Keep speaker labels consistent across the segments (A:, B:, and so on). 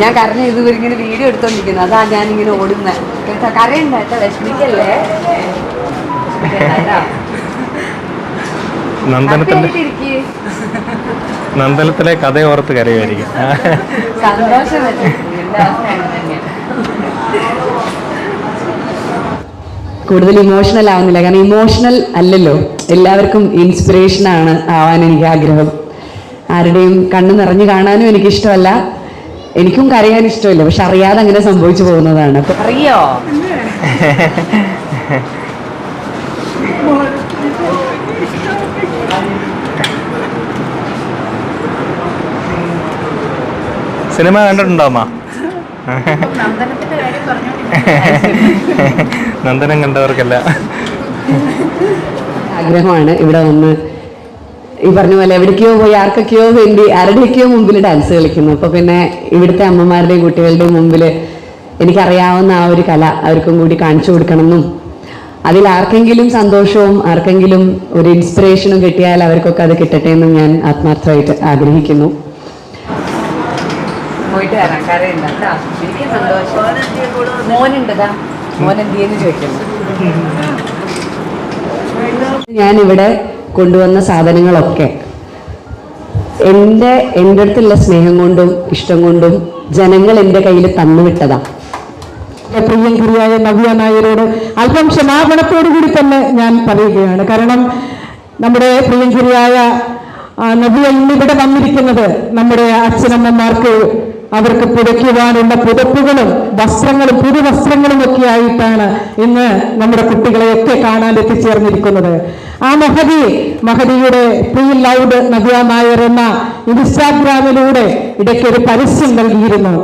A: ഞാൻ കരഞ്ഞ ഇത് ഇങ്ങനെ വീഡിയോ എടുത്തോണ്ടിരിക്കുന്നത് അതാ ഞാൻ ഇങ്ങനെ ഓടുന്നത് കേട്ടോ? കരയണ്ട കേട്ടോ? വിഷമിക്കല്ലേ?
B: നന്ദനത്തിന്റെ നന്ദനത്തിലെ കഥ ഓർത്ത് കരയുമായിരിക്കും.
A: സന്തോഷം കൂടുതൽ ഇമോഷണൽ ആവുന്നില്ല. കാരണം ഇമോഷണൽ അല്ലല്ലോ. എല്ലാവർക്കും ഇൻസ്പിറേഷൻ ആണ് ആവാൻ എനിക്ക് ആഗ്രഹം. ആരുടെയും കണ്ണു നിറഞ്ഞു കാണാനും എനിക്ക് ഇഷ്ടമല്ല എനിക്കും കരയാൻ ഇഷ്ടമില്ല പക്ഷെ അറിയാതെ അങ്ങനെ സംഭവിച്ചു പോകുന്നതാണ്. അറിയോ?
B: സിനിമ കണ്ടിട്ടുണ്ടോ അമ്മ? നന്ദനം കണ്ടവർക്കല്ല.
A: ആഗ്രഹമാണ് ഇവിടെ വന്ന് ഈ പറഞ്ഞ പോലെ എവിടേക്കോ പോയി ആർക്കൊക്കെയോ വേണ്ടി ആരുടെയൊക്കെയോ മുമ്പിൽ ഡാൻസ് കളിക്കുന്നു. അപ്പൊ പിന്നെ ഇവിടുത്തെ അമ്മമാരുടെയും കുട്ടികളുടെയും മുമ്പിൽ എനിക്കറിയാവുന്ന ആ ഒരു കല അവർക്കും കൂടി കാണിച്ചു കൊടുക്കണമെന്നും അതിൽ ആർക്കെങ്കിലും സന്തോഷവും ആർക്കെങ്കിലും ഒരു ഇൻസ്പിറേഷനും കിട്ടിയാൽ അവർക്കൊക്കെ അത് കിട്ടട്ടെ എന്നും ഞാൻ ആത്മാർത്ഥമായിട്ട് ആഗ്രഹിക്കുന്നു. പോയിട്ട് വരാം കരയുണ്ട എനിക്ക് സന്തോഷം. മോനുണ്ടതാ. മോൻ എന്തിയെന്ന് ചോദിക്കുന്നു. ഞാനിവിടെ കൊണ്ടുവന്ന സാധനങ്ങളൊക്കെ. എന്റെ എന്റെ അടുത്തുള്ള സ്നേഹം കൊണ്ടും ഇഷ്ടം കൊണ്ടും ജനങ്ങൾ എന്റെ കയ്യിൽ തന്നുവിട്ടതാ
C: പ്രിയങ്കരിയായ നവ്യ നായരോട് അല്പം ക്ഷമാപണത്തോടുകൂടി തന്നെ ഞാൻ പറയുകയാണ്. കാരണം നമ്മുടെ പ്രിയങ്കരിയായ നവ്യ ഇന്നിവിടെ വന്നിരിക്കുന്നത് നമ്മുടെ അച്ഛനമ്മമാർക്ക് അവർക്ക് പുതയ്ക്കുവാനുള്ള പുതപ്പുകളും വസ്ത്രങ്ങളും പുതുവസ്ത്രങ്ങളും ഒക്കെ ആയിട്ടാണ് ഇന്ന് നമ്മുടെ കുട്ടികളെയൊക്കെ കാണാൻ എത്തിച്ചേർന്നിരിക്കുന്നത്. ആ മഹതി മഹതിയുടെ പ്രീ ലൗഡ് നവ്യ നായർ എന്ന ഇൻസ്റ്റാഗ്രാമിലൂടെ ഇടയ്ക്കൊരു പരസ്യം നൽകിയിരുന്നു.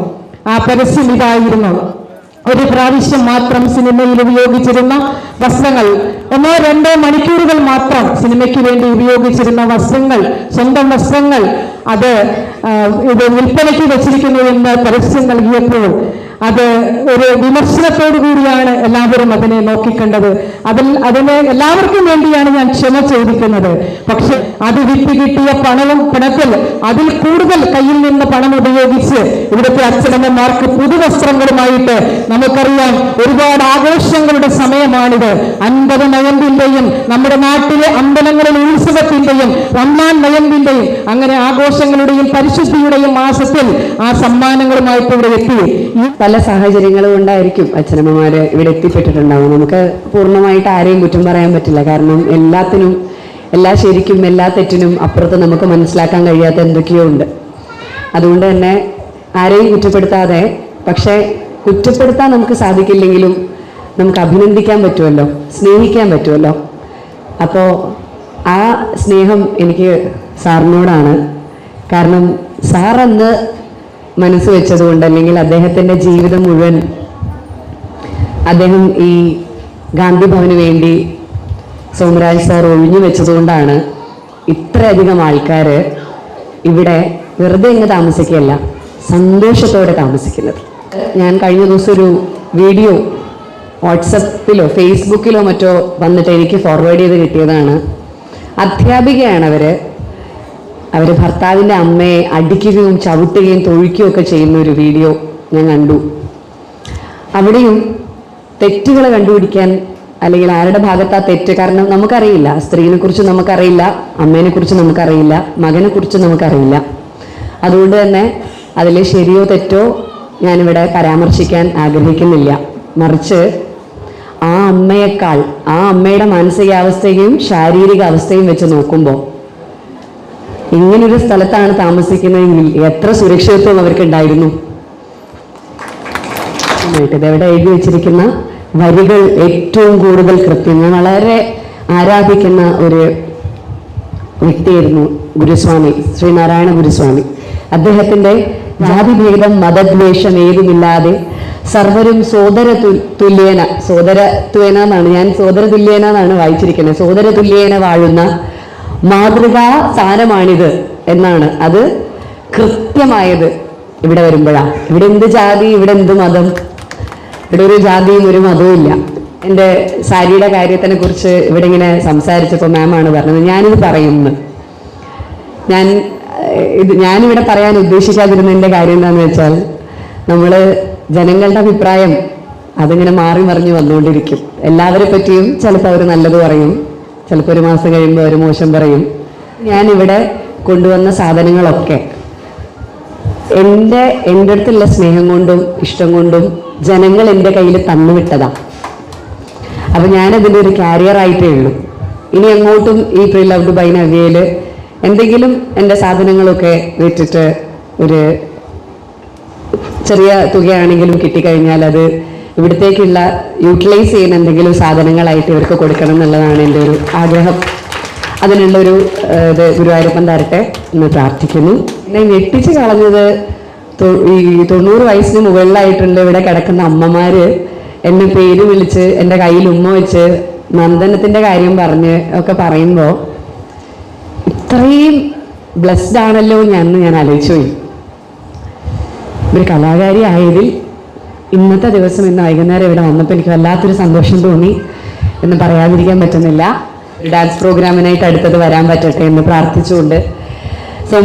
C: ആ പരസ്യം ഇതായിരുന്നു. ഒരു പ്രാവശ്യം മാത്രം സിനിമയിൽ ഉപയോഗിച്ചിരുന്ന വസ്ത്രങ്ങൾ ഒന്നോ രണ്ടോ മണിക്കൂറുകൾ മാത്രം സിനിമയ്ക്ക് വേണ്ടി ഉപയോഗിച്ചിരുന്ന വസ്ത്രങ്ങൾ സ്വന്തം വസ്ത്രങ്ങൾ അത് ഇത് വിൽപ്പനയ്ക്ക് വെച്ചിരിക്കുന്നു എന്ന് പരസ്യം നൽകിയപ്പോൾ അത് ഒരു വിമർശനത്തോടു കൂടിയാണ് എല്ലാവരും അതിനെ നോക്കിക്കണ്ടത്. അതിൽ അതിന് എല്ലാവർക്കും വേണ്ടിയാണ് ഞാൻ ക്ഷമ ചോദിക്കുന്നത്. പക്ഷെ അത് വിറ്റ് കിട്ടിയ പണവും പണത്തിൽ അതിൽ കൂടുതൽ കയ്യിൽ നിന്ന് പണം ഉപയോഗിച്ച് ഇവിടുത്തെ അച്ഛനമ്മമാർക്ക് പുതുവസ്ത്രങ്ങളുമായിട്ട് നമുക്കറിയാം ഒരുപാട് ആഘോഷങ്ങളുടെ സമയമാണിത്. അൻപത് നയമ്പിന്റെയും നമ്മുടെ നാട്ടിലെ അമ്പലങ്ങളിൽ ഉത്സവത്തിന്റെയും റമ്മാൻ നയമ്പിന്റെയും അങ്ങനെ ആഘോഷങ്ങളുടെയും പരിശുദ്ധിയുടെയും മാസത്തിൽ ആ സമ്മാനങ്ങളുമായിട്ട് ഇവിടെ എത്തി.
A: പല സാഹചര്യങ്ങൾ ഉണ്ടായിരിക്കും. അച്ഛനമ്മമാര് ഇവിടെ എത്തിപ്പെട്ടിട്ടുണ്ടാവും. നമുക്ക് പൂർണമായിട്ട് ആരെയും കുറ്റം പറയാൻ പറ്റില്ല. കാരണം എല്ലാത്തിനും എല്ലാ ശരിക്കും എല്ലാ തെറ്റിനും അപ്പുറത്ത് നമുക്ക് മനസ്സിലാക്കാൻ കഴിയാത്ത എന്തൊക്കെയോ ഉണ്ട്. അതുകൊണ്ട് തന്നെ ആരെയും കുറ്റപ്പെടുത്താതെ പക്ഷേ കുറ്റപ്പെടുത്താൻ നമുക്ക് സാധിക്കില്ലെങ്കിലും നമുക്ക് അഭിനന്ദിക്കാൻ പറ്റുമല്ലോ സ്നേഹിക്കാൻ പറ്റുമല്ലോ. അപ്പോൾ ആ സ്നേഹം എനിക്ക് സാറിനോടാണ്. കാരണം സാർ അന്ന് മനസ്സ് വെച്ചതുകൊണ്ട് അല്ലെങ്കിൽ അദ്ദേഹത്തിന്റെ ജീവിതം മുഴുവൻ അദ്ദേഹം ഈ ഗാന്ധി ഭവന് വേണ്ടി സോമരാജ് സാർ ഒഴിഞ്ഞു വെച്ചതുകൊണ്ടാണ് ഇത്രയധികം ആൾക്കാർ ഇവിടെ വെറുതെ ഇങ്ങ് താമസിക്കുകയല്ല സന്തോഷത്തോടെ താമസിക്കുന്നത്. ഞാൻ കഴിഞ്ഞ ദിവസം ഒരു വീഡിയോ വാട്സപ്പിലോ ഫേസ്ബുക്കിലോ മറ്റോ വന്നിട്ട് എനിക്ക് ഫോർവേഡ് ചെയ്ത് കിട്ടിയതാണ്. അധ്യാപികയാണ് അവർ അവർ ഭർത്താവിന്റെ അമ്മയെ അടിക്കുകയും ചവിട്ടുകയും തൊഴിക്കുകയും ഒക്കെ ചെയ്യുന്ന ഒരു വീഡിയോ ഞാൻ കണ്ടു. അവിടെയും തെറ്റുകളെ കണ്ടുപിടിക്കാൻ അല്ലെങ്കിൽ ആരുടെ ഭാഗത്താ തെറ്റ്? കാരണം നമുക്കറിയില്ല. സ്ത്രീനെ കുറിച്ച് നമുക്കറിയില്ല അമ്മേനെ കുറിച്ച് നമുക്കറിയില്ല മകനെ കുറിച്ച് നമുക്കറിയില്ല. അതുകൊണ്ട് തന്നെ അതിൽ ശരിയോ തെറ്റോ ഞാനിവിടെ പരാമർശിക്കാൻ ആഗ്രഹിക്കുന്നില്ല. മറിച്ച് ആ അമ്മയേക്കാൾ ആ അമ്മയുടെ മാനസികാവസ്ഥയും ശാരീരിക അവസ്ഥയും വെച്ച് നോക്കുമ്പോൾ ഇങ്ങനൊരു സ്ഥലത്താണ് താമസിക്കുന്നതെങ്കിൽ എത്ര സുരക്ഷിതത്വം അവർക്കുണ്ടായിരുന്നു? ഇതെവിടെ എഴുതി വെച്ചിരിക്കുന്ന വരികൾ ഏറ്റവും കൂടുതൽ കൃത്യം ഞാൻ വളരെ ആരാധിക്കുന്ന ഒരു വ്യക്തിയായിരുന്നു ഗുരുസ്വാമി ശ്രീനാരായണ ഗുരുസ്വാമി. അദ്ദേഹത്തിന്റെ ജാതിഭേദം മതദ്വേഷം ഏതുമില്ലാതെ സർവരും സോദര തുല്യേന സോദര തുല്യേന എന്നാണ്. ഞാൻ സോദര തുല്യേന എന്നാണ് വായിച്ചിരിക്കുന്നത്. സോദര തുല്യേന വാഴുന്ന മാതൃകാ സ്ഥാനമാണിത് എന്നാണ്. അത് കൃത്യമായത് ഇവിടെ വരുമ്പോഴാണ് ഇവിടെ എന്ത് ജാതി ഇവിടെ എന്ത് മതം? ഇവിടെ ഒരു ജാതിയും ഒരു മതവും ഇല്ല. എന്റെ സാരിയുടെ കാര്യത്തിനെ കുറിച്ച് ഇവിടെ ഇങ്ങനെ സംസാരിച്ചപ്പോൾ മാമാണ് പറഞ്ഞത്. ഞാനിത് പറയുന്നു ഞാൻ ഇത് ഞാനിവിടെ പറയാൻ ഉദ്ദേശിക്കാതിരുന്നതിന്റെ കാര്യം എന്താണെന്ന് വെച്ചാൽ നമ്മൾ ജനങ്ങളുടെ അഭിപ്രായം അതിങ്ങനെ മാറി മറിഞ്ഞ് വന്നുകൊണ്ടിരിക്കും. എല്ലാവരെ പറ്റിയും ചിലപ്പോൾ അവർ നല്ലത് പറയും. ചിലപ്പോൾ ഒരു മാസം കഴിയുമ്പോൾ ഒരു മോശം പറയും. ഞാനിവിടെ കൊണ്ടുവന്ന സാധനങ്ങളൊക്കെ എന്റെ എന്റെ അടുത്തുള്ള സ്നേഹം കൊണ്ടും ഇഷ്ടം കൊണ്ടും ജനങ്ങൾ എന്റെ കയ്യിൽ തന്നുവിട്ടതാണ് അപ്പം ഞാനതിന്റെ ഒരു ക്യാരിയറായിട്ടേ ഉള്ളൂ. ഇനി എങ്ങോട്ടും ഈ പ്രീ ലവ്ഡ് ബൈ നവ്യയിൽ എന്തെങ്കിലും എന്റെ സാധനങ്ങളൊക്കെ വിറ്റിട്ട് ഒരു ചെറിയ തുകയാണെങ്കിലും കിട്ടിക്കഴിഞ്ഞാൽ അത് ഇവിടത്തേക്കുള്ള യൂട്ടിലൈസ് ചെയ്യുന്ന എന്തെങ്കിലും സാധനങ്ങളായിട്ട് ഇവർക്ക് കൊടുക്കണം എന്നുള്ളതാണ് എന്റെ ഒരു ആഗ്രഹം. അതിനുള്ളൊരു ഇത് ഗുരുവായൂരപ്പൻ തരട്ടെ എന്ന് പ്രാർത്ഥിക്കുന്നു. എന്നെ ഞെട്ടിച്ച് കളഞ്ഞത് ഈ തൊണ്ണൂറ് വയസ്സിന് മുകളിലായിട്ടുള്ള ഇവിടെ കിടക്കുന്ന അമ്മമാർ എന്നെ പേര് വിളിച്ച് എന്റെ കയ്യിൽ ഉമ്മ വെച്ച് നന്ദനത്തിന്റെ കാര്യം പറഞ്ഞ് ഒക്കെ പറയുമ്പോൾ ഇത്രയും ബ്ലെസ്ഡ് ആണല്ലോ ഞാൻ ഞാൻ ആലോചിച്ചു പോയി. ഒരു കലാകാരി ആയതിൽ ഇന്നത്തെ ദിവസം ഇന്ന് വൈകുന്നേരം ഇവിടെ വന്നപ്പോൾ എനിക്ക് വല്ലാത്തൊരു സന്തോഷം തോന്നി എന്ന് പറയാതിരിക്കാൻ പറ്റുന്നില്ല. ഡാൻസ് പ്രോഗ്രാമിനായിട്ട് അടുത്തത് വരാൻ പറ്റട്ടെ എന്ന് പ്രാർത്ഥിച്ചുകൊണ്ട്